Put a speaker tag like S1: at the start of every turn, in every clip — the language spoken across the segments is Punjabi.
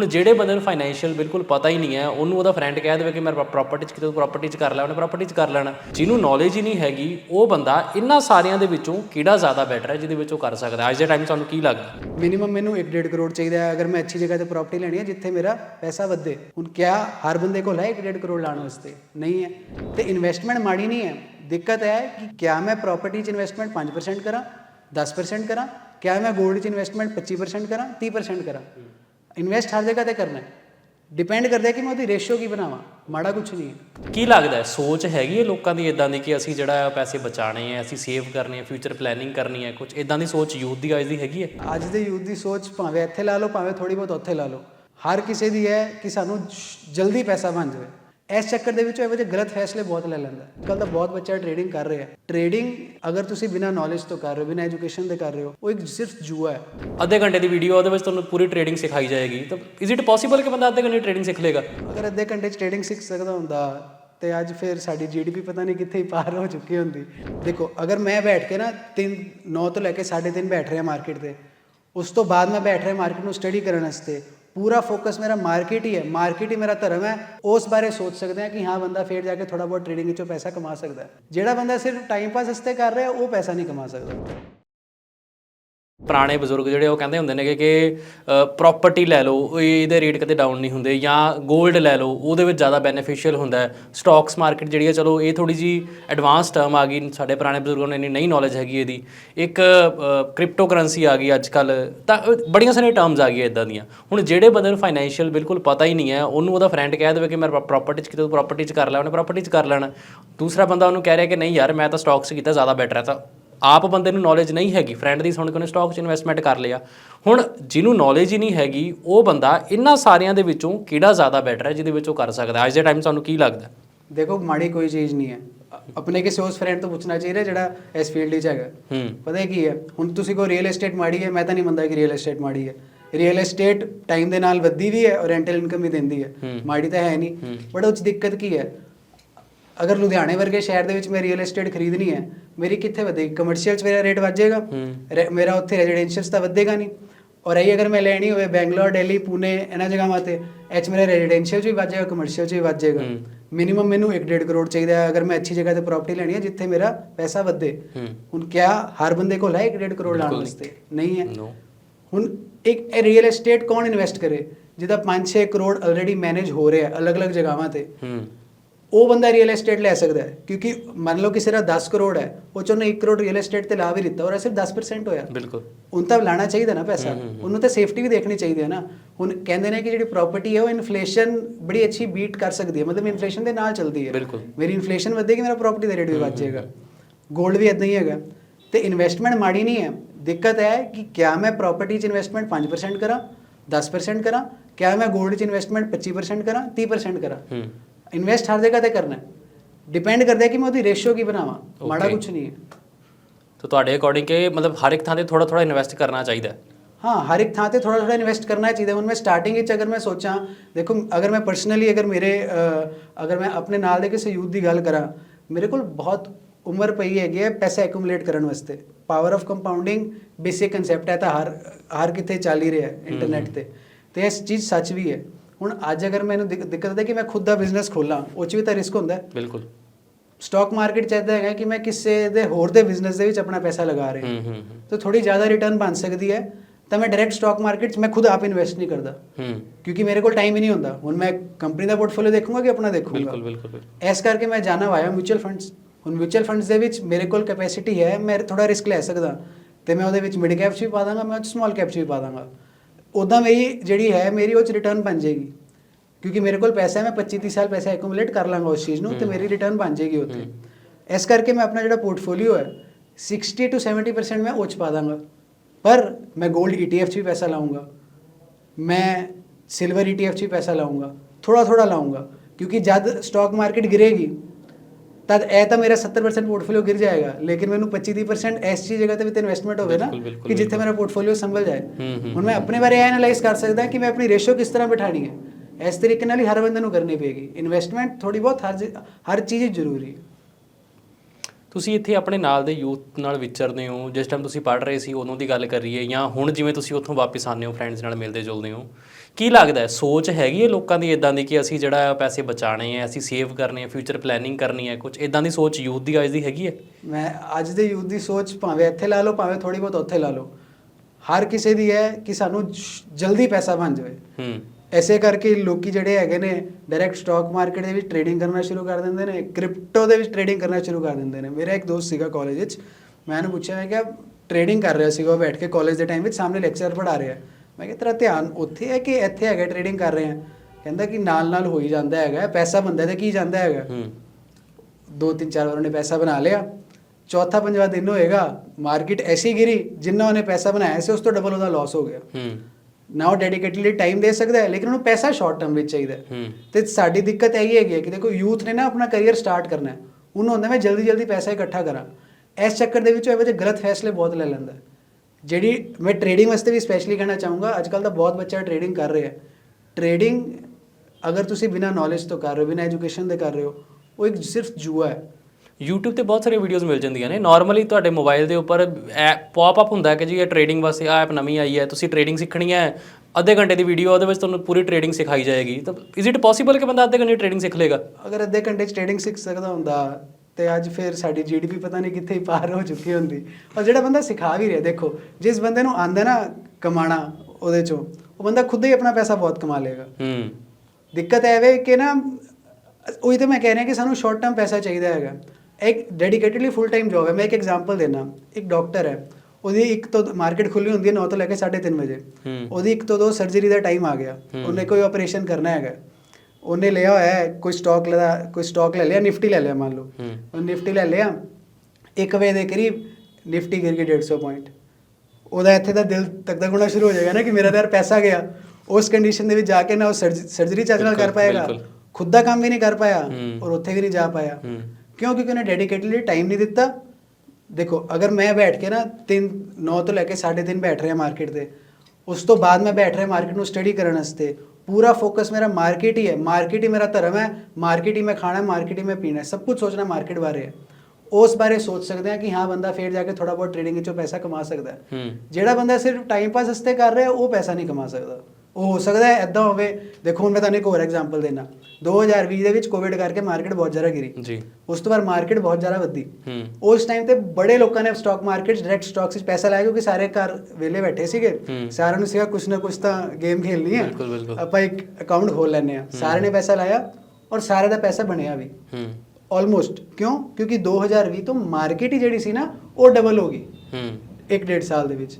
S1: ਹੁਣ ਜਿਹੜੇ ਬੰਦੇ ਨੂੰ ਫਾਈਨੈਂਸ਼ੀਅਲ ਬਿਲਕੁਲ ਪਤਾ ਹੀ ਨਹੀਂ ਹੈ, ਉਹਨੂੰ ਉਹਦਾ ਫਰੈਂਡ ਕਹਿ ਦੇਵੇ ਕਿ ਮੈਂ ਪ੍ਰਾਪਰਟੀ 'ਚ ਕਿਤੇ ਪ੍ਰਾਪਰਟੀ 'ਚ ਕਰ ਲੈ, ਉਹਨੇ ਪ੍ਰਾਪਰਟੀ 'ਚ ਕਰ ਲੈਣਾ। ਜਿਹਨੂੰ ਨੌਲੇਜ ਹੀ ਨਹੀਂ ਹੈਗੀ, ਉਹ ਬੰਦਾ ਇਹਨਾਂ ਸਾਰਿਆਂ ਦੇ ਵਿੱਚੋਂ ਕਿਹੜਾ ਜ਼ਿਆਦਾ ਬੈਟਰ ਹੈ, ਜਿਹਦੇ ਵਿੱਚ ਉਹ ਕਰ ਸਕਦਾ ਅੱਜ ਦੇ ਟਾਈਮ ਤੁਹਾਨੂੰ ਕੀ ਲੱਗਦਾ?
S2: ਮਿਨੀਮਮ ਮੈਨੂੰ 1.5 ਕਰੋੜ ਚਾਹੀਦਾ ਹੈ। ਅਗਰ ਮੈਂ ਅੱਛੀ ਜਗ੍ਹਾ ਤੇ ਪ੍ਰਾਪਰਟੀ ਲੈਣੀ ਹੈ, ਜਿੱਥੇ ਮੇਰਾ ਪੈਸਾ ਵਧੇ। ਹੁਣ ਕਿਆ ਹਰ ਬੰਦੇ ਕੋਲ ਹੈ 1.5 ਕਰੋੜ ਲਾਉਣ ਵਾਸਤੇ? ਨਹੀਂ ਹੈ। ਤੇ ਇਨਵੈਸਟਮੈਂਟ ਮਾੜੀ ਨਹੀਂ ਹੈ। ਦਿੱਕਤ ਹੈ ਕਿ ਕਿਆ ਮੈਂ ਪ੍ਰਾਪਰਟੀ 'ਚ ਇਨਵੈਸਟਮੈਂਟ 5% ਕਰਾਂ 10% ਕਰਾਂ, ਕਿਆ ਮੈਂ 골ਡ 'ਚ ਇਨਵੈਸਟਮੈਂਟ 25% ਕਰਾਂ 30% ਕਰਾਂ? ਇਨਵੈਸਟ ਹਰ ਜਗ੍ਹਾ ਤੇ ਕਰਨਾ ਹੈ। ਡਿਪੈਂਡ ਕਰਦਾ ਕਿ ਮੈਂ ਉਹਦੀ ਰੇਸ਼ੋ ਕੀ ਬਣਾਵਾਂ। ਮਾੜਾ ਕੁਝ ਨਹੀਂ ਹੈ।
S1: ਕੀ ਲੱਗਦਾ ਹੈ? ਸੋਚ ਹੈਗੀ ਹੈ ਲੋਕਾਂ ਦੀ ਇਦਾਂ ਦੀ ਕਿ ਅਸੀਂ ਜਿਹੜਾ ਪੈਸੇ ਬਚਾਣੇ ਹੈ ਅਸੀਂ ਸੇਵ ਕਰਨੇ ਹੈ ਫਿਊਚਰ ਪਲੈਨਿੰਗ ਕਰਨੀ ਹੈ ਕੁਝ ਇਦਾਂ ਦੀ ਸੋਚ ਯੂਥ ਦੀ ਅੱਜ ਦੀ ਹੈਗੀ ਹੈ?
S2: ਅੱਜ ਦੇ ਯੂਥ ਦੀ ਸੋਚ ਭਾਵੇਂ ਇੱਥੇ ਲਾ ਲਓ ਭਾਵੇਂ ਥੋੜੀ ਬਹੁਤ ਉੱਥੇ ਲਾ ਲਓ। ਹਰ ਕਿਸੇ ਦੀ ਹੈ ਕਿ ਸਾਨੂੰ ਜਲਦੀ ਪੈਸਾ ਬਣ ਜਾਵੇ। ਇਸ ਚੱਕਰ ਦੇ ਵਿੱਚ ਉਹ ਇਹੋ ਜਿਹੇ ਗਲਤ ਫੈਸਲੇ ਬਹੁਤ ਲੈ ਲੈਂਦਾ। ਕੱਲ ਤਾਂ ਬਹੁਤ ਬੱਚਾ ਟ੍ਰੇਡਿੰਗ ਕਰ ਰਿਹਾ। ਹੈ ਟ੍ਰੇਡਿੰਗ ਅਗਰ ਤੁਸੀਂ ਬਿਨਾਂ ਨੌਲੇਜ ਤੋਂ ਕਰ ਰਹੇ ਹੋ ਬਿਨਾਂ ਐਜੂਕੇਸ਼ਨ ਦੇ ਕਰ ਰਹੇ ਹੋ ਉਹ ਇੱਕ ਸਿਰਫ ਜੂਆ ਹੈ।
S1: ਅੱਧੇ ਘੰਟੇ ਦੀ ਵੀਡੀਓ ਉਹਦੇ ਵਿੱਚ ਤੁਹਾਨੂੰ ਪੂਰੀ ਟ੍ਰੇਡਿੰਗ ਸਿਖਾਈ ਜਾਏਗੀ। ਤਾਂ ਇਜ਼ ਇਟ ਪੋਸੀਬਲ ਕਿ ਬੰਦਾ ਅੱਧੇ ਘੰਟੇ ਟ੍ਰੇਡਿੰਗ ਸਿੱਖ ਲੇਗਾ
S2: ਅਗਰ ਅੱਧੇ ਘੰਟੇ 'ਚ ਟ੍ਰੇਡਿੰਗ ਸਿੱਖ ਸਕਦਾ ਹੁੰਦਾ ਤੇ ਅੱਜ ਫਿਰ ਸਾਡੀ ਜੀਡੀਪੀ ਪਤਾ ਨਹੀਂ ਕਿੱਥੇ ਹੀ ਪਾਰ ਹੋ ਚੁੱਕੀ ਹੁੰਦੀ। ਦੇਖੋ ਅਗਰ ਮੈਂ ਬੈਠ ਕੇ ਨਾ 3 9 ਤੋਂ ਲੈ ਕੇ 3.5 ਬੈਠ ਰਿਹਾ ਮਾਰਕੀਟ ਤੇ ਉਸ ਤੋਂ ਬਾਅਦ ਮੈਂ ਬੈਠ ਰਿਹਾ ਮਾਰਕੀਟ ਨੂੰ ਸਟੱਡੀ ਕਰਨ ਵਾਸਤੇ ਪੂਰਾ ਫੋਕਸ ਮੇਰਾ ਮਾਰਕੀਟ ਹੀ ਹੈ। ਮਾਰਕੀਟ ਹੀ ਮੇਰਾ ਧਰਮ ਹੈ। ਉਸ ਬਾਰੇ ਸੋਚ ਸਕਦੇ ਹਾਂ ਕਿ ਹਾਂ, ਬੰਦਾ ਫੇਰ ਜਾ ਕੇ ਥੋੜਾ ਬਹੁਤ ਟ੍ਰੇਡਿੰਗ ਵਿੱਚੋਂ ਪੈਸਾ ਕਮਾ ਸਕਦਾ ਜਿਹੜਾ ਬੰਦਾ ਸਿਰਫ ਟਾਈਮ ਪਾਸ ਵਾਸਤੇ ਕਰ ਰਿਹਾ, ਉਹ ਪੈਸਾ ਨਹੀਂ ਕਮਾ ਸਕਦਾ।
S1: ਪੁਰਾਣੇ ਬਜ਼ੁਰਗ ਜਿਹੜੇ ਉਹ ਕਹਿੰਦੇ ਹੁੰਦੇ ਨੇ ਕਿ ਪ੍ਰਾਪਰਟੀ ਲੈ ਲਓ, ਉਹ ਇਹਦੇ ਰੇਟ ਕਦੇ ਡਾਊਨ ਨਹੀਂ ਹੁੰਦੇ ਜਾਂ 골ਡ ਲੈ ਲਓ, ਉਹਦੇ ਵਿੱਚ ਜ਼ਿਆਦਾ ਬੈਨੀਫੀਸ਼ੀਅਲ ਹੁੰਦਾ ਹੈ। ਸਟਾਕਸ ਮਾਰਕੀਟ ਜਿਹੜੀ ਹੈ, ਚਲੋ ਇਹ ਥੋੜੀ ਜੀ ਐਡਵਾਂਸ ਟਰਮ ਆ ਗਈ, ਸਾਡੇ ਪੁਰਾਣੇ ਬਜ਼ੁਰਗਾਂ ਨੂੰ ਇੰਨੀ ਨਹੀਂ ਨੌਲੇਜ ਹੈਗੀ ਇਹਦੀ। ਇੱਕ ਕ੍ਰਿਪਟੋ ਕਰੰਸੀ ਆ ਗਈ ਅੱਜ ਕੱਲ ਤਾਂ ਬੜੀਆਂ ਸਾਰੀਆਂ ਟਰਮਸ ਆ ਗਈਆਂ ਇਦਾਂ ਦੀਆਂ। ਹੁਣ ਜਿਹੜੇ ਬੰਦੇ ਨੂੰ ਫਾਈਨੈਂਸ਼ੀਅਲ ਬਿਲਕੁਲ ਪਤਾ ਹੀ ਨਹੀਂ ਹੈ, ਉਹਨੂੰ ਉਹਦਾ ਫਰੈਂਡ ਕਹਿ ਦੇਵੇ ਕਿ ਮੈਂ ਪ੍ਰਾਪਰਟੀ 'ਚ ਕਿਤੇ ਪ੍ਰਾਪਰਟੀ 'ਚ ਕਰ ਲੈ ਉਹਨੇ ਪ੍ਰਾਪਰਟੀ 'ਚ ਕਰ ਲੈਣਾ। ਦੂਸਰਾ ਬੰਦਾ ਉਹਨੂੰ ਕਹਿ ਰਿਹਾ ਕਿ ਨਹੀਂ ਯਾਰ, ਮੈਂ ਤਾਂ ਸਟਾਕਸ 'ਚ ਕੀਤਾ, ਜ਼ਿਆਦਾ ਬੈਟਰ ਹੈ ਤਾਂ। ਆਪ ਬੰਦੇ ਨੂੰ ਨੌਲੇਜ ਨਹੀਂ ਹੈਗੀ ਫਰੈਂਡ ਦੀ ਸੁਣ ਕੇ ਉਹਨੇ ਸਟਾਕ 'ਚ ਇਨਵੈਸਟਮੈਂਟ ਕਰ ਲਿਆ। ਹੁਣ ਜਿਹਨੂੰ ਨੌਲੇਜ ਹੀ ਨਹੀਂ ਹੈਗੀ ਉਹ ਬੰਦਾ ਇਹਨਾਂ ਸਾਰਿਆਂ ਦੇ ਵਿੱਚੋਂ ਕਿਹੜਾ ਜ਼ਿਆਦਾ ਬੈਟਰ ਹੈ ਜਿਹਦੇ ਵਿੱਚ ਉਹ ਕਰ ਸਕਦਾ? ਅੱਜ ਦੇ ਟਾਈਮ ਤੁਹਾਨੂੰ ਕੀ ਲੱਗਦਾ?
S2: ਦੇਖੋ ਮਾੜੀ ਕੋਈ ਚੀਜ਼ ਨਹੀਂ ਹੈ। ਆਪਣੇ ਕਿਸੇ ਉਸ ਫਰੈਂਡ ਤੋਂ ਪੁੱਛਣਾ ਚਾਹੀਦਾ ਜਿਹੜਾ ਇਸ ਫੀਲਡ 'ਚ ਹੈਗਾ।
S1: ਹੂੰ।
S2: ਪਤਾ ਕੀ ਹੈ ਹੁਣ ਤੁਸੀਂ ਕੋ ਰੀਅਲ ਏਸਟੇਟ ਮਾੜੀ ਹੈ ਮੈਂ ਤਾਂ ਨਹੀਂ ਮੰਨਦਾ ਕਿ ਰੀਅਲ ਏਸਟੇਟ ਮਾੜੀ ਹੈ। ਰੀਅਲ ਏਸਟੇਟ ਟਾਈਮ ਦੇ ਨਾਲ ਵੱਧਦੀ ਵੀ ਹੈ ਔਰ ਰੈਂਟਲ ਇਨਕਮ ਵੀ ਦਿੰਦੀ ਹੈ। ਮਾੜੀ ਤਾਂ ਹੈ ਨਹੀਂ। ਬਟ ਉਹ 'ਚ ਦਿੱਕਤ ਕੀ ਹੈ? ਅਗਰ ਲੁਧਿਆਣੇ ਵਰਗੇ ਸ਼ਹਿਰ ਦੇ ਵਿੱਚ ਮੈਂ ਰੀਅਲ ਏਸਟੇਟ ਖਰੀਦਣੀ ਹੈ ਮੇਰੀ ਕਿੱਥੇ ਵਧੇਗੀ? ਕਮਰਸ਼ੀਅਲ 'ਚ ਮੇਰਾ ਰੇਟ ਵੱਧ। ਰੇ- ਮੇਰਾ ਉੱਥੇ ਰੈਜ਼ੀਡੈਂਸ਼ੀਅਲ 'ਚ ਤਾਂ ਵਧੇਗਾ ਨਹੀਂ। ਔਰ ਇਹ ਅਗਰ ਮੈਂ ਲੈਣੀ ਹੋਵੇ ਬੈਂਗਲੌਰ ਦਿੱਲੀ ਪੁਣੇ ਇਹਨਾਂ ਜਗ੍ਹਾਵਾਂ ਤੇ ਇਹ 'ਚ ਮੇਰਾ ਰੈਜ਼ੀਡੈਂਸ਼ੀਅਲ 'ਚ ਵੀ ਵੱਧ ਜਾਏਗਾ ਕਮਰਸ਼ੀਅਲ 'ਚ ਵੀ ਵੱਧ ਜਾਏਗਾ
S1: ਹੂੰ।
S2: ਮਿਨੀਮਮ ਮੈਨੂੰ 1.5 ਕਰੋੜ ਚਾਹੀਦਾ ਹੈ ਅਗਰ ਮੈਂ ਅੱਛੀ ਜਗ੍ਹਾ ਤੇ ਪ੍ਰਾਪਰਟੀ ਲੈਣੀ ਹੈ ਜਿੱਥੇ ਮੇਰਾ ਪੈਸਾ ਵਧੇ। ਹੁਣ ਕਿਆ ਹਰ ਬੰਦੇ ਕੋਲ ਹੈ 1.5 ਕਰੋੜ
S1: ਬਿਲਕੁਲ
S2: ਵਾਸਤੇ? ਨਹੀਂ ਹੈ। ਹੁਣ ਇੱਕ ਰੀਅਲ ਏਸਟੇਟ ਕੌਣ ਇਨਵੈਸਟ ਕਰੇ? ਜਿਹਦਾ 5-6 ਕਰੋੜ ਆਲਰੇਡੀ ਮੈਨੇਜ ਹੋ ਰਿਹਾ ਹੈ ਅਲੱਗ-ਅਲੱਗ ਜਗ੍ਹਾਵਾਂ ਤੇ। ਉਹ ਬੰਦਾ ਰੀਅਲ ਏਸਟੇਟ ਲੈ ਸਕਦਾ ਹੈ ਕਿਉਂਕਿ ਮੰਨ ਲਓ ਕਿਸੇ ਦਾ 10 ਕਰੋੜ ਹੈ ਉਹ ਚੋਂ 1 ਕਰੋੜ ਰੀਅਲ ਏਸਟੇਟ ਤੇ ਲਾ ਵੀ ਦਿੱਤਾ ਔਰ ਸਿਰਫ 10% ਹੋਇਆ।
S1: ਬਿਲਕੁਲ।
S2: ਉਹਨੂੰ ਤਾਂ ਲਾਣਾ ਚਾਹੀਦਾ ਨਾ ਪੈਸਾ। ਉਹਨੂੰ ਤਾਂ ਸੇਫਟੀ ਵੀ ਦੇਖਣੀ ਚਾਹੀਦੀ ਹੈ ਨਾ। ਹੁਣ ਕਹਿੰਦੇ ਨੇ ਕਿ ਜਿਹੜੀ ਪ੍ਰਾਪਰਟੀ ਹੈ ਉਹ ਇਨਫਲੇਸ਼ਨ ਬੜੀ ਅੱਛੀ ਬੀਟ ਕਰ ਸਕਦੀ ਹੈ। ਮਤਲਬ ਇਨਫਲੇਸ਼ਨ ਦੇ ਨਾਲ ਚੱਲਦੀ ਹੈ।
S1: ਬਿਲਕੁਲ।
S2: ਮੇਰੀ ਇਨਫਲੇਸ਼ਨ ਵਧੇਗੀ ਮੇਰਾ ਪ੍ਰਾਪਰਟੀ ਦਾ ਰੇਟ ਵੀ ਵੱਧ ਜਾਏਗਾ। 골ਡ ਵੀ ਇਦਾਂ ਹੀ ਹੈਗਾ। ਤੇ ਇਨਵੈਸਟਮੈਂਟ ਮਾੜੀ ਨਹੀਂ ਹੈ। ਦਿੱਕਤ ਹੈ ਕਿ ਕਿਆ ਮੈਂ ਪ੍ਰਾਪਰਟੀ 'ਚ ਇਨਵੈਸਟਮੈਂਟ 5% ਕਰਾਂ 10% ਕਰਾਂ ਕਿਆ ਮੈਂ 골ਡ 'ਚ ਇਨਵੈਸਟਮੈਂਟ 25% ਕਰਾਂ 30% ਕਰਾਂ। ਇਨਵੈਸਟ ਹਰ ਜਗ੍ਹਾ ਤੇ ਕਰਨਾ ਹੈ। ਡਿਪੈਂਡ ਕਰਦਾ ਹੈ ਕਿ ਮੈਂ ਉਹਦੀ ਰੇਸ਼ੋ ਕੀ ਬਣਾਵਾਂ। ਮਾੜਾ. ਕੁਝ ਨਹੀਂ ਹੈ।
S1: ਤਾਂ ਤੁਹਾਡੇ ਅਕੋਰਡਿੰਗ ਕਿ ਮਤਲਬ ਹਰ ਇੱਕ ਥਾਂ ਤੇ ਥੋੜਾ ਥੋੜਾ ਇਨਵੈਸਟ ਕਰਨਾ ਚਾਹੀਦਾ ਹੈ।
S2: ਹਾਂ ਹਰ ਇੱਕ ਥਾਂ ਤੇ ਥੋੜਾ ਥੋੜਾ ਇਨਵੈਸਟ ਕਰਨਾ ਚਾਹੀਦਾ ਹੁਣ ਮੈਂ ਸਟਾਰਟਿੰਗ ਵਿੱਚ ਅਗਰ ਮੈਂ ਸੋਚਾਂ ਦੇਖੋ ਅਗਰ ਮੈਂ ਪਰਸਨਲੀ ਅਗਰ ਮੇਰੇ ਅਗਰ ਮੈਂ ਆਪਣੇ ਨਾਲ ਦੇ ਕਿਸੇ ਯੂਥ ਦੀ ਗੱਲ ਕਰਾਂ ਮੇਰੇ ਕੋਲ ਬਹੁਤ ਉਮਰ ਪਈ ਹੈਗੀ ਹੈ ਪੈਸਾ ਐਕੂਮੂਲੇਟ ਕਰਨ ਵਾਸਤੇ। Power of compounding basic concept ਹੈ ਤਾਂ ਹਰ ਹਰ ਕਿਤੇ ਚੱਲ ਹੀ ਰਿਹਾ ਹੈ ਇੰਟਰਨੈਟ ਤੇ। ਤੇ ਇਸ ਚੀਜ਼ ਸੱਚ ਵੀ ਹੈ। ਹੁਣ ਅੱਜ ਅਗਰ ਮੈਨੂੰ ਦਿੱਕ- ਦਿੱਕਤ ਹੈ ਕਿ ਮੈਂ ਖੁਦ ਦਾ ਬਿਜ਼ਨਸ ਖੋਲਾਂ ਉਹ 'ਚ ਵੀ ਤਾਂ ਰਿਸਕ ਹੁੰਦਾ ਹੈ।
S1: ਬਿਲਕੁਲ।
S2: ਸਟਾਕ ਮਾਰਕੀਟ ਚਾਹਦਾ ਹੈਗਾ ਕਿ ਮੈਂ ਕਿਸੇ ਦੇ ਹੋਰ ਦੇ ਬਿਜ਼ਨਸ ਦੇ ਵਿੱਚ ਆਪਣਾ ਪੈਸਾ ਲਗਾ ਰਿਹਾ
S1: ਹੂੰ।
S2: ਤਾਂ ਥੋੜੀ ਜ਼ਿਆਦਾ ਰਿਟਰਨ ਬਣ ਸਕਦੀ ਹੈ। ਤਾਂ ਮੈਂ ਡਾਇਰੈਕਟ ਸਟਾਕ ਮਾਰਕੀਟ 'ਚ ਮੈਂ ਖੁਦ ਆਪ ਇਨਵੈਸਟ ਨਹੀਂ ਕਰਦਾ।
S1: ਹੂੰ।
S2: ਕਿਉਂਕਿ ਮੇਰੇ ਕੋਲ ਟਾਈਮ ਹੀ ਨਹੀਂ ਹੁੰਦਾ। ਹੁਣ ਮੈਂ ਕੰਪਨੀ ਦਾ ਪੋਰਟਫੋਲੀਓ ਦੇਖੂੰਗਾ ਕਿ ਆਪਣਾ ਦੇਖੂੰਗਾ?
S1: ਬਿਲਕੁਲ ਬਿਲਕੁਲ।
S2: ਇਸ ਕਰਕੇ ਮੈਂ ਜਾਣਾ ਵਾਇਆ ਮਿਊਚੁਅਲ ਫੰਡਸ ਹੁਣ ਮਿਊਚੁਅਲ ਫੰਡਸ ਦੇ ਵਿੱਚ ਮੇਰੇ ਕੋਲ ਕੈਪੈਸਿਟੀ ਹੈ ਮੈਂ ਥੋੜਾ ਰਿਸਕ ਲੈ ਸਕਦਾ। ਤੇ ਮੈਂ ਉਹਦੇ ਵਿੱਚ ਮਿਡ ਕੈਪ 'ਚ ਵੀ ਪਾ ਦਾਂਗਾ ਮੈਂ ਉਹ 'ਚ ਸਮਾਲ ਕੈਪ 'ਚ ਵੀ ਪਾ ਦਾਂਗਾ। ਉਦਾਂ ਮੇਰੀ ਜਿਹੜੀ ਹੈ ਮੇਰੀ ਉਹ 'ਚ ਰਿਟਰਨ ਬਣ ਜਾਏਗੀ। ਕਿਉਂਕਿ ਮੇਰੇ ਕੋਲ ਪੈਸਾ ਹੈ ਮੈਂ 25 30 ਸਾਲ ਪੈਸਾ ਐਕੂਮੂਲੇਟ ਕਰ ਲਾਂਗਾ ਉਸ ਚੀਜ਼ ਨੂੰ ਤੇ। ਮੇਰੀ ਰਿਟਰਨ ਬਣ ਜਾਏਗੀ ਉੱਥੇ। ਇਸ ਕਰਕੇ ਮੈਂ ਆਪਣਾ ਜਿਹੜਾ ਪੋਰਟਫੋਲੀਓ ਹੈ 60 ਟੂ 70% ਮੈਂ ਉਹ 'ਚ ਪਾ ਦਾਂਗਾ। ਪਰ ਮੈਂ 골ਡ ETF 'ਚ ਵੀ ਪੈਸਾ ਲਾਉਂਗਾ ਮੈਂ ਸਿਲਵਰ ETF 'ਚ ਵੀ ਪੈਸਾ ਲਾਉਂਗਾ ਥੋੜਾ ਥੋੜਾ ਲਾਉਂਗਾ ਕਿਉਂਕਿ ਜਦ ਸਟਾਕ ਮਾਰਕੀਟ ਗਿਰੇਗੀ ਤਦ ਇਹ ਤਾਂ ਮੇਰਾ 70% ਪੋਰਟਫੋਲੀਓ ਗਿਰ ਜਾਏਗਾ ਲੇਕਿਨ ਮੈਨੂੰ 25% ਇਸ ਚੀਜ਼ ਜਗ੍ਹਾ ਤੇ ਵੀ ਤਾਂ ਇਨਵੈਸਟਮੈਂਟ ਹੋਵੇ ਨਾ ਕਿ ਜਿੱਥੇ। ਮੇਰਾ ਪੋਰਟਫੋਲੀਓ ਸੰਭਲ ਜਾਏ। ਹੁਣ ਮੈਂ ਆਪਣੇ ਬਾਰੇ ਐਨਾਲਾਈਜ਼ ਕਰ ਸਕਦਾ ਕਿ ਮੈਂ ਆਪਣੀ ਰੇਸ਼ੋ ਕਿਸ ਤਰ੍ਹਾਂ ਬਿਠਾਣੀ ਹੈ। ਇਸ ਤਰੀਕੇ ਨਾਲ ਹੀ ਹਰ ਬੰਦੇ ਨੂੰ ਕਰਨੀ ਪਏਗੀ। ਇਨਵੈਸਟਮੈਂਟ ਥੋੜੀ ਬਹੁਤ ਹਰ ਹਰ ਚੀਜ਼ ਜ਼ਰੂਰੀ ਹੈ।
S1: ਤੁਸੀਂ ਇੱਥੇ ਆਪਣੇ ਨਾਲ ਦੇ ਯੂਥ ਨਾਲ ਵਿਚਰਦੇ ਹੋ ਜਿਸ ਟਾਈਮ ਤੁਸੀਂ ਪੜ੍ਹ ਰਹੇ ਸੀ ਉਦੋਂ ਦੀ ਗੱਲ ਕਰ ਰਹੀਏ ਜਾਂ ਹੁਣ ਜਿਵੇਂ ਤੁਸੀਂ ਉੱਥੋਂ ਵਾਪਸ ਆਉਂਦੇ ਹੋ ਫਰੈਂਡਸ ਨਾਲ ਮਿਲਦੇ ਜੁਲਦੇ ਹੋ ਕੀ ਲੱਗਦਾ ਹੈ? ਸੋਚ ਹੈਗੀ ਹੈ ਲੋਕਾਂ ਦੀ ਇਦਾਂ ਦੀ ਕਿ ਅਸੀਂ ਜਿਹੜਾ ਪੈਸੇ ਬਚਾਣੇ ਹੈ ਅਸੀਂ ਸੇਵ ਕਰਨੇ ਹੈ ਫਿਊਚਰ ਪਲੈਨਿੰਗ ਕਰਨੀ ਹੈ ਕੁਝ ਇਦਾਂ ਦੀ ਸੋਚ ਯੂਥ ਦੀ ਅੱਜ ਦੀ ਹੈਗੀ ਹੈ?
S2: ਮੈਂ ਅੱਜ ਦੇ ਯੂਥ ਦੀ ਸੋਚ ਭਾਵੇਂ ਇੱਥੇ ਲਾ ਲਓ ਭਾਵੇਂ ਥੋੜੀ ਬਹੁਤ ਉੱਥੇ ਲਾ ਲਓ ਹਰ ਕਿਸੇ ਦੀ ਹੈ ਕਿ ਸਾਨੂੰ ਜਲਦੀ ਪੈਸਾ ਬਣ ਜਾਵੇ।
S1: ਹੂੰ।
S2: ਐਸੇ ਕਰਕੇ ਲੋਕੀ ਜਿਹੜੇ ਹੈਗੇ ਨੇ ਡਾਇਰੈਕਟ ਸਟਾਕ ਮਾਰਕੀਟ ਦੇ ਵਿੱਚ ਟ੍ਰੇਡਿੰਗ ਕਰਨਾ ਸ਼ੁਰੂ ਕਰ ਦਿੰਦੇ ਨੇ ਕ੍ਰਿਪਟੋ ਦੇ ਵਿੱਚ ਟ੍ਰੇਡਿੰਗ ਕਰਨਾ ਸ਼ੁਰੂ ਕਰ ਦਿੰਦੇ ਨੇ। ਮੇਰਾ ਇੱਕ ਦੋਸਤ ਸੀਗਾ ਕਾਲਜ ਵਿੱਚ ਮੈਂ ਉਹਨੂੰ ਪੁੱਛਿਆ ਮੈਂ ਕਿਹਾ ਟ੍ਰੇਡਿੰਗ ਕਰ ਰਿਹਾ ਸੀਗਾ ਬੈਠ ਕੇ ਕਾਲਜ ਦੇ ਟਾਈਮ ਵਿੱਚ ਸਾਹਮਣੇ ਲੈਕਚਰ ਪੜ੍ਹਾ ਰਿਹਾ। ਮੈਂ ਕਿਹਾ ਤੇਰਾ ਧਿਆਨ ਉੱਥੇ ਹੈ ਕਿ ਇੱਥੇ ਹੈਗਾ ਟ੍ਰੇਡਿੰਗ ਕਰ ਰਹੇ? ਆ ਕਹਿੰਦਾ ਕਿ ਨਾਲ ਨਾਲ ਹੋ ਹੀ ਜਾਂਦਾ ਹੈਗਾ ਪੈਸਾ ਬੰਦਾ ਤੇ ਕੀ ਜਾਂਦਾ ਹੈਗਾ? ਦੋ ਤਿੰਨ ਚਾਰ ਵਾਰ ਉਹਨੇ ਪੈਸਾ ਬਣਾ ਲਿਆ। ਚੌਥਾ ਪੰਜਵਾਂ ਦਿਨ ਹੋਏਗਾ ਮਾਰਕੀਟ ਐਸੀ ਗਿਰੀ ਜਿੰਨਾ ਉਹਨੇ ਪੈਸਾ ਬਣਾਇਆ ਸੀ ਉਸ ਤੋਂ ਡਬਲ ਉਹਦਾ ਲਾਸ ਹੋ ਗਿਆ।
S1: ਹੂੰ
S2: ਨਾ ਉਹ ਡੈਡੀਕੇਟਡਲੀ ਟਾਈਮ ਦੇ ਸਕਦਾ ਹੈ ਲੇਕਿਨ ਉਹਨੂੰ ਪੈਸਾ ਸ਼ਾਰਟ ਟਰਮ ਵਿੱਚ ਚਾਹੀਦਾ ਹੈ।
S1: ਹੂੰ।
S2: ਤੇ ਸਾਡੀ ਦਿੱਕਤ ਇਹੀ ਹੈਗੀ ਹੈ ਕਿ ਦੇਖੋ ਯੂਥ ਨੇ ਨਾ ਆਪਣਾ ਕੈਰੀਅਰ ਸਟਾਰਟ ਕਰਨਾ ਹੈ। ਉਹਨੂੰ ਹੁੰਦਾ ਮੈਂ ਜਲਦੀ ਜਲਦੀ ਪੈਸਾ ਇਕੱਠਾ ਕਰਾਂ। ਇਸ ਚੱਕਰ ਦੇ ਵਿੱਚ ਉਹ ਇਹੋ ਜਿਹੇ ਗਲਤ ਫੈਸਲੇ ਬਹੁਤ ਲੈ ਲੈਂਦਾ ਹੈ। ਜਿਹੜੀ ਮੈਂ ਟ੍ਰੇਡਿੰਗ ਵਾਸਤੇ ਵੀ ਸਪੈਸ਼ਲੀ ਕਹਿਣਾ ਚਾਹੂੰਗਾ ਅੱਜ ਕੱਲ ਤਾਂ ਬਹੁਤ ਬੱਚਾ ਟ੍ਰੇਡਿੰਗ ਕਰ ਰਿਹਾ ਹੈ। ਟ੍ਰੇਡਿੰਗ ਅਗਰ ਤੁਸੀਂ ਬਿਨਾਂ ਨੌਲੇਜ ਤੋਂ ਕਰ ਰਹੇ ਹੋ ਬਿਨਾਂ ਐਜੂਕੇਸ਼ਨ ਦੇ ਕਰ ਰਹੇ ਹੋ ਉਹ ਇੱਕ ਸਿਰਫ ਜੂਆ ਹੈ।
S1: YouTube ਤੇ ਬਹੁਤ ਸਾਰੀਆਂ ਵੀਡੀਓਜ਼ ਮਿਲ ਜਾਂਦੀਆਂ ਨੇ। ਨਾਰਮਲੀ ਤੁਹਾਡੇ ਮੋਬਾਈਲ ਦੇ ਉੱਪਰ ਪੌਪ ਅਪ ਹੁੰਦਾ ਹੈ ਕਿ ਜੀ ਇਹ ਟ੍ਰੇਡਿੰਗ ਵਾਸਤੇ ਆ ਐਪ ਨਵੀਂ ਆਈ ਹੈ ਤੁਸੀਂ ਟ੍ਰੇਡਿੰਗ ਸਿੱਖਣੀ ਹੈ ਅੱਧੇ ਘੰਟੇ ਦੀ ਵੀਡੀਓ ਉਹਦੇ ਵਿੱਚ ਤੁਹਾਨੂੰ ਪੂਰੀ ਟ੍ਰੇਡਿੰਗ ਸਿਖਾਈ ਜਾਏਗੀ। ਤਾਂ ਇਜ਼ ਇਟ ਪੋਸੀਬਲ ਕਿ ਬੰਦਾ ਅੱਧੇ ਘੰਟੇ ਟ੍ਰੇਡਿੰਗ ਸਿੱਖ ਲੇਗਾ
S2: ਅਗਰ ਅੱਧੇ ਘੰਟੇ ਚ ਟ੍ਰੇਡਿੰਗ ਸਿੱਖ ਸਕਦਾ ਹੁੰਦਾ ਤੇ ਅੱਜ ਫਿਰ ਸਾਡੀ ਜੀਡੀਪੀ ਪਤਾ ਨਹੀਂ ਕਿੱਥੇ ਪਾਰ ਹੋ ਚੁੱਕੀ ਹੁੰਦੀ। ਔਰ ਜਿਹੜਾ ਬੰਦਾ ਸਿਖਾ ਵੀ ਰਿਹਾ ਦੇਖੋ ਜਿਸ ਬੰਦੇ ਨੂੰ ਆਂਦਾ ਨਾ ਕਮਾਣਾ ਉਹਦੇ ਚੋਂ ਉਹ ਬੰਦਾ ਖੁਦ ਹੀ ਆਪਣਾ ਪੈਸਾ ਬਹੁਤ ਕਮਾ ਲੇਗਾ
S1: ਹੂੰ।
S2: ਦਿੱਕਤ ਇਹ ਵੇ ਕਿ ਨਾ ਉਹੀ ਤਾਂ ਮੈਂ ਕਹਿ ਰਿਹਾ ਕਿ ਸਾਨੂੰ ਸ਼ਾਰਟ ਟਰਮ ਪੈਸਾ ਚਾਹੀਦਾ ਹੈਗਾ। ਇੱਕ ਡੈਡੀਕੇਟਡਲੀ ਫੁੱਲ ਟਾਈਮ ਜੌਬ ਹੈ। ਮੈਂ ਇੱਕ ਐਗਜ਼ਾਮਪਲ ਦੇਣਾ ਇੱਕ ਡਾਕਟਰ ਹੈ। ਉਹਦੀ ਇੱਕ ਤੋਂ ਮਾਰਕੀਟ ਖੁੱਲੀ ਹੁੰਦੀ ਹੈ 9 ਤੋਂ ਲੈ ਕੇ 3:30 ਵਜੇ। ਉਹਦੀ ਇੱਕ ਤੋਂ ਦੋ ਸਰਜਰੀ ਦਾ ਟਾਈਮ ਆ ਗਿਆ। ਉਹਨੇ ਕੋਈ ਆਪਰੇਸ਼ਨ ਕਰਨਾ ਹੈਗਾ। ਉਹਨੇ ਲਿਆ ਹੋਇਆ ਹੈ ਕੋਈ ਸਟਾਕ ਲੈਦਾ ਕੋਈ ਸਟਾਕ ਲੈ ਲਿਆ ਨਿਫਟੀ ਲੈ ਲਿਆ ਮੰਨ ਲਓ। ਉਹ ਨਿਫਟੀ ਲੈ ਲਿਆ। 1 ਵਜੇ ਦੇ ਕਰੀਬ ਨਿਫਟੀ ਗਿਰ ਗਈ 150 ਪੁਆਇੰਟ ਉਹਦਾ ਇੱਥੇ ਦਾ ਦਿਲ ਤੱਕਦਾ ਗੁਣਾ ਸ਼ੁਰੂ ਹੋ ਜਾਏਗਾ ਨਾ ਕਿ ਮੇਰਾ ਤਾਂ ਯਾਰ ਪੈਸਾ ਗਿਆ। ਉਸ ਕੰਡੀਸ਼ਨ ਦੇ ਵਿੱਚ ਜਾ ਕੇ ਨਾ ਉਹ ਸਰਜਰੀ ਚੱਜ ਨਾਲ ਕਰ ਪਾਏਗਾ। ਖੁਦ ਦਾ ਕੰਮ ਵੀ ਨਹੀਂ ਕਰ ਪਾਇਆ। ਔਰ ਉੱਥੇ ਵੀ ਨਹੀਂ ਜਾ ਪਾਇਆ। ਕਿਉਂ? ਕਿਉਂਕਿ ਉਹਨੇ ਡੈਡੀਕੇਟਡਲੀ ਟਾਈਮ ਨਹੀਂ ਦਿੱਤਾ। ਦੇਖੋ ਅਗਰ ਮੈਂ ਬੈਠ ਕੇ ਨਾ 3 9 ਤੋਂ ਲੈ ਕੇ 3:30 ਬੈਠ ਰਿਹਾ ਮਾਰਕੀਟ ਤੇ ਉਸ ਤੋਂ ਬਾਅਦ ਮੈਂ ਬੈਠ ਰਿਹਾ ਮਾਰਕੀਟ ਨੂੰ ਸਟੱਡੀ ਕਰਨ ਵਾਸਤੇ। ਪੂਰਾ ਫੋਕਸ ਮੇਰਾ ਮਾਰਕੀਟ ਹੀ ਹੈ। ਮਾਰਕੀਟ ਹੀ ਮੇਰਾ ਧਰਮ ਹੈ। ਮਾਰਕੀਟ ਹੀ ਮੈਂ ਖਾਣਾ ਮਾਰਕੀਟ ਹੀ ਮੈਂ ਪੀਣਾ ਸਭ ਕੁਝ ਸੋਚਣਾ ਮਾਰਕੀਟ ਬਾਰੇ ਹੈ। ਉਸ ਬਾਰੇ ਸੋਚ ਸਕਦੇ ਹਾਂ ਕਿ ਹਾਂ ਬੰਦਾ ਫੇਰ ਜਾ ਕੇ ਥੋੜਾ ਬਹੁਤ ਟ੍ਰੇਡਿੰਗ ਵਿੱਚੋਂ ਪੈਸਾ ਕਮਾ ਸਕਦਾ ਹੈ।
S1: ਹੂੰ।
S2: ਜਿਹੜਾ ਬੰਦਾ ਸਿਰਫ ਟਾਈਮ ਪਾਸ ਵਾਸਤੇ ਕਰ ਰਿਹਾ ਉਹ ਪੈਸਾ ਨਹੀਂ ਕਮਾ ਸਕਦਾ। ਉਹ ਹੋ ਸਕਦਾ ਹੈ ਐਦਾਂ ਹੋਵੇ। ਦੇਖੋ ਹੁਣ ਮੈਂ ਤੁਹਾਨੂੰ ਇੱਕ ਹੋਰ ਐਗਜ਼ਾਮਪਲ ਦੇਣਾ 2020 ਦੇ ਵਿੱਚ ਕੋਵਿਡ ਕਰਕੇ ਮਾਰਕੀਟ ਬਹੁਤ ਜ਼ਿਆਦਾ ਗਿਰੀ।
S1: ਜੀ।
S2: ਉਸ ਤੋਂ ਬਾਅਦ ਮਾਰਕੀਟ ਬਹੁਤ ਜ਼ਿਆਦਾ ਵਧੀ।
S1: ਹੂੰ।
S2: ਉਸ ਟਾਈਮ ਤੇ ਬੜੇ ਲੋਕਾਂ ਨੇ ਸਟਾਕ ਮਾਰਕੀਟ ਡਾਇਰੈਕਟ ਸਟਾਕਸ ਵਿੱਚ ਪੈਸਾ ਲਾਇਆ ਕਿਉਂਕਿ ਸਾਰੇ ਘਰ ਵਿਹਲੇ ਬੈਠੇ ਸੀਗੇ। ਸਾਰਿਆਂ ਨੂੰ ਸੀਗਾ ਕੁਛ ਨਾ ਕੁਛ ਤਾਂ ਗੇਮ ਖੇਲਣੀ ਹੈ
S1: ਬਿਲਕੁਲ, ਬਿਲਕੁਲ।
S2: ਆਪਾਂ ਇੱਕ ਅਕਾਊਂਟ ਖੋਲ ਲੈਂਦੇ ਆ ਸਾਰੇ ਨੇ ਪੈਸਾ ਲਾਇਆ ਔਰ ਸਾਰੇ ਦਾ ਪੈਸਾ ਬਣਿਆ ਵੀ।
S1: ਹੂੰ।
S2: ਆਲਮੋਸਟ ਕਿਉਂ? ਕਿਉਂਕਿ 2020 ਤੋਂ ਮਾਰਕੀਟ ਹੀ ਜਿਹੜੀ ਸੀ ਨਾ ਉਹ ਡਬਲ ਹੋ ਗਈ।
S1: ਹੂੰ।
S2: ਇੱਕ ਡੇਢ ਸਾਲ ਦੇ ਵਿੱਚ।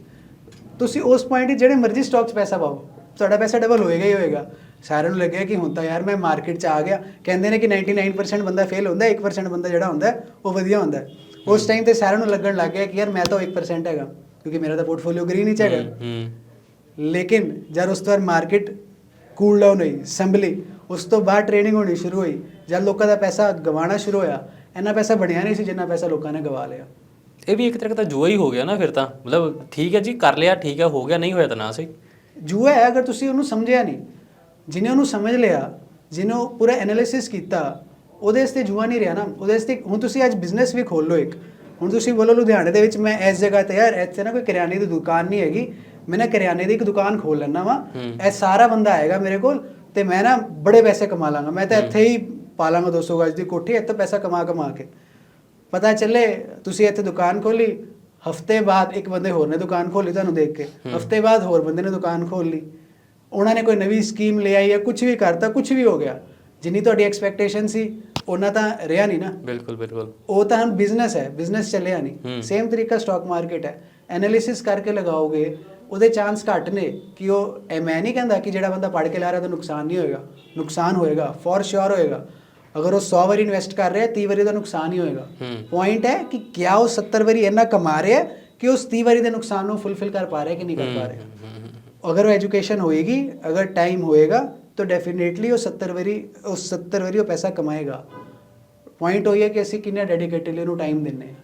S2: ਤੁਸੀਂ ਉਸ ਪੁਆਇੰਟ 'ਤੇ ਜਿਹੜੇ ਮਰਜ਼ੀ ਸਟਾਕਸ ਪੈਸਾ ਪਾਓ। ਤੁਹਾਡਾ ਪੈਸਾ ਡਬਲ ਹੋਏਗਾ ਹੀ ਹੋਏਗਾ। ਸਾਰਿਆਂ ਨੂੰ ਲੱਗਿਆ ਕਿ ਹੁਣ ਤਾਂ ਯਾਰ ਮੈਂ ਮਾਰਕੀਟ 'ਚ ਆ ਗਿਆ। ਕਹਿੰਦੇ ਨੇ ਕਿ 99% ਬੰਦਾ ਫੇਲ ਹੁੰਦਾ 1% ਬੰਦਾ ਜਿਹੜਾ ਹੁੰਦਾ ਉਹ ਵਧੀਆ ਹੁੰਦਾ। ਉਸ ਟਾਈਮ ਤੇ ਸਾਰਿਆਂ ਨੂੰ ਲੱਗਣ ਲੱਗ ਗਿਆ ਕਿ ਯਾਰ ਮੈਂ ਤਾਂ 1% ਹੈਗਾ ਕਿਉਂਕਿ ਮੇਰਾ ਤਾਂ ਪੋਰਟਫੋਲੀਓ ਗ੍ਰੀਨ ਹੀ 'ਚ ਹੈਗਾ।
S1: ਹੂੰ
S2: ਲੇਕਿਨ ਜਦ ਉਸ ਤੋਂ ਬਾਅਦ ਮਾਰਕੀਟ ਕੂਲ ਡਾਊਨ ਹੋਈ ਸੰਭਲੀ ਉਸ ਤੋਂ ਬਾਅਦ ਟ੍ਰੇਨਿੰਗ ਹੋਣੀ ਸ਼ੁਰੂ ਹੋਈ ਜਦ ਲੋਕਾਂ ਦਾ ਪੈਸਾ ਗਵਾਉਣਾ ਸ਼ੁਰੂ ਹੋਇਆ ਇੰਨਾ ਪੈਸਾ ਬਣਿਆ ਨਹੀਂ ਸੀ ਜਿੰਨਾ ਪੈਸਾ ਲੋਕਾਂ ਨੇ ਗਵਾ ਲਿਆ।
S1: ਇਹ ਵੀ ਇੱਕ ਤਰ੍ਹਾਂ ਦਾ ਜੂਆ ਹੀ ਹੋ ਗਿਆ ਨਾ ਫਿਰ ਤਾਂ। ਮਤਲਬ ਠੀਕ ਹੈ ਜੀ ਕਰ ਲਿਆ ਠੀਕ ਹੈ ਹੋ ਗਿਆ ਨਹੀਂ ਹੋਇਆ ਤਾਂ ਨਾ ਸਹੀ।
S2: ਜੂਆ ਹੈ ਅਗਰ ਤੁਸੀਂ ਉਹਨੂੰ ਸਮਝਿਆ ਨਹੀਂ। ਜਿਹਨੇ ਉਹਨੂੰ ਸਮਝ ਲਿਆ ਉਹ ਪੂਰਾ ਐਨਾਲਿਸਿਸ ਕੀਤਾ ਉਹਦੇ ਵਾਸਤੇ ਜੂਆ ਨਹੀਂ ਰਿਹਾ ਨਾ। ਉਹਦੇ ਵਾਸਤੇ ਹੁਣ ਤੁਸੀਂ ਅੱਜ ਬਿਜ਼ਨਸ ਵੀ ਖੋਲ ਲਓ ਇੱਕ। ਹੁਣ ਤੁਸੀਂ ਬੋਲੋ ਲੁਧਿਆਣੇ ਦੇ ਵਿੱਚ ਮੈਂ ਇਸ ਜਗ੍ਹਾ ਤੇ ਯਾਰ ਇੱਥੇ ਨਾ ਕੋਈ ਕਰਿਆਨੇ ਦੀ ਦੁਕਾਨ ਨਹੀਂ ਹੈਗੀ। ਮੈਂ ਨਾ ਕਰਿਆਨੇ ਦੀ ਇੱਕ ਦੁਕਾਨ ਖੋਲ ਲੈਣਾ ਵਾ। ਇਹ ਸਾਰਾ ਬੰਦਾ ਆਏਗਾ ਮੇਰੇ ਕੋਲ ਤੇ ਮੈਂ ਨਾ ਬੜੇ ਪੈਸੇ ਕਮਾ ਲਾਂਗਾ। ਮੈਂ ਤਾਂ ਇੱਥੇ ਹੀ ਪਾ ਲਾਂਗਾ 200 ਗਜ ਦੀ ਕੋਠੀ ਇੱਥੇ ਪੈਸਾ ਕਮਾ ਕਮਾ ਕੇ। ਪਤਾ ਚੱਲੇ ਤੁਸੀਂ ਇੱਥੇ ਦੁਕਾਨ ਖੋਲੀ ਹਫ਼ਤੇ ਬਾਅਦ ਇੱਕ ਬੰਦੇ ਹੋਰ ਨੇ ਦੁਕਾਨ ਖੋਲੀ ਤੁਹਾਨੂੰ ਦੇਖ ਕੇ। ਹਫ਼ਤੇ ਬਾਅਦ ਹੋਰ ਬੰਦੇ ਨੇ ਦੁਕਾਨ ਖੋਲ ਲਈ ਉਹਨਾਂ ਨੇ ਕੋਈ ਨਵੀਂ ਸਕੀਮ ਲੈ ਆਈ ਹੈ ਕੁਝ ਵੀ ਕਰਤਾ ਕੁਝ ਵੀ ਹੋ ਗਿਆ। ਜਿੰਨੀ ਤੁਹਾਡੀ ਐਕਸਪੈਕਟੇਸ਼ਨ ਸੀ ਉਹਨਾਂ ਤਾਂ ਰਿਹਾ ਨਹੀਂ ਨਾ।
S1: ਬਿਲਕੁਲ ਬਿਲਕੁਲ।
S2: ਉਹ ਤਾਂ ਹੁਣ ਬਿਜ਼ਨਸ ਹੈ ਬਿਜ਼ਨਸ ਚੱਲਿਆ। ਨਹੀਂ। ਸੇਮ ਤਰੀਕਾ ਸਟਾਕ ਮਾਰਕੀਟ ਹੈ। ਐਨਾਲਿਸਿਸ ਕਰਕੇ ਲਗਾਓਗੇ ਉਹਦੇ ਚਾਂਸ ਘੱਟ ਨੇ ਕਿ ਉਹ ਮੈਂ ਨਹੀਂ ਕਹਿੰਦਾ ਕਿ ਜਿਹੜਾ ਬੰਦਾ ਪੜ੍ਹ ਕੇ ਲਾ ਰਿਹਾ ਤਾਂ ਨੁਕਸਾਨ ਨਹੀਂ ਹੋਏਗਾ। ਨੁਕਸਾਨ ਹੋਏਗਾ ਫॉर ਸ਼ੋਰ ਹੋਏਗਾ। ਅਗਰ ਉਹ 100 ਵਾਰੀ ਇਨਵੈਸਟ ਕਰ ਰਿਹਾ 30 ਵਾਰੀ ਦਾ ਨੁਕਸਾਨ ਹੀ ਹੋਏਗਾ ਪੁਆਇੰਟ ਹੈ ਕਿ ਕਿਆ ਉਹ 70 ਵਾਰੀ ਇੰਨਾ ਕਮਾ ਰਿਹਾ ਕਿ ਉਸ 30 ਵਾਰੀ ਦੇ ਨੁਕਸਾਨ ਨੂੰ ਫੁੱਲਫਿਲ ਕਰ ਪਾ ਰਿਹਾ ਕਿ ਨਹੀਂ ਕਰ ਪਾ ਰਿਹਾ ਅਗਰ ਉਹ ਐਜੂਕੇਸ਼ਨ ਹੋਏਗੀ ਅਗਰ ਟਾਈਮ ਹੋਏਗਾ ਤਾਂ ਡੈਫੀਨੇਟਲੀ ਉਹ 70 ਵਾਰੀ ਉਸ 70 ਵਾਰੀ ਉਹ ਪੈਸਾ ਕਮਾਏਗਾ ਪੁਆਇੰਟ ਹੋਈ ਹੈ ਕਿ ਅਸੀਂ ਕਿੰਨਾ ਡੈਡੀਕੇਟਡਲੀ ਉਹਨੂੰ ਟਾਈਮ ਦਿੰਨੇ ਹਾਂ